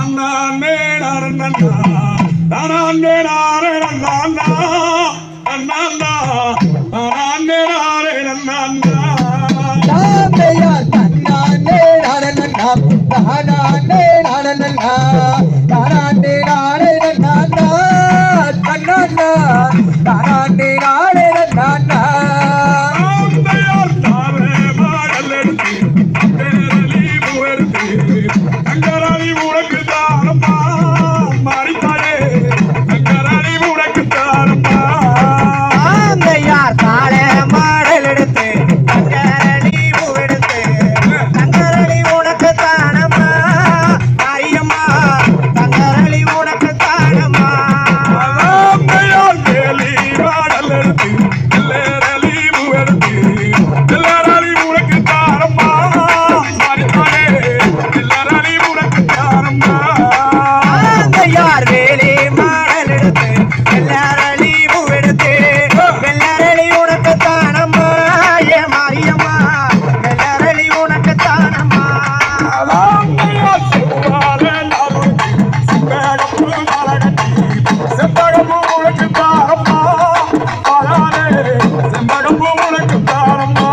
அண்ணாண்டே நரண்டா நானாண்டே நாரே நல்லாண்டா அண்ணாண்டா நானாண்டே நாரே நல்லாண்டா நானே நாரணன்னா நானே நாரணன்னா நானே நாரணன்னா நானே நாரணன்னா bottom of